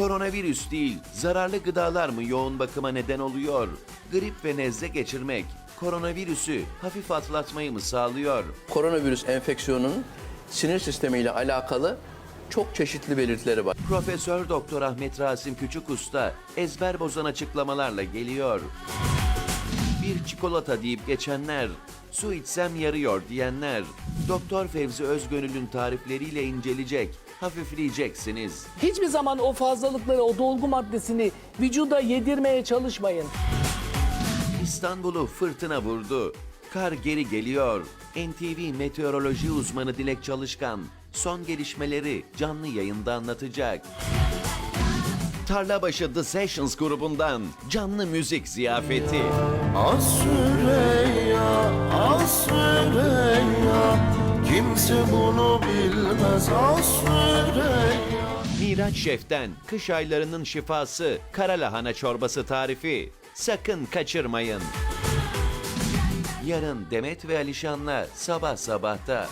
Koronavirüs değil, zararlı gıdalar mı yoğun bakıma neden oluyor? Grip ve nezle geçirmek, koronavirüsü hafif atlatmayı mı sağlıyor? Koronavirüs enfeksiyonunun sinir sistemiyle alakalı çok çeşitli belirtileri var. Profesör Doktor Ahmet Rasim Küçük Usta ezber bozan açıklamalarla geliyor. Bir çikolata deyip geçenler, su içsem yarıyor diyenler, Doktor Fevzi Özgönül'ün tarifleriyle inceleyecek, hafifleyeceksiniz. Hiçbir zaman o fazlalıkları, o dolgu maddesini vücuda yedirmeye çalışmayın. İstanbul'u fırtına vurdu. Kar geri geliyor. NTV meteoroloji uzmanı Dilek Çalışkan son gelişmeleri canlı yayında anlatacak. Tarlabaşı The Sessions grubundan canlı müzik ziyafeti. Az Kimse bunu bilmez az Süreyya Miraç Şef'ten kış aylarının şifası kara lahana çorbası tarifi. Sakın kaçırmayın. Yarın Demet ve Alişan'la sabah sabahta.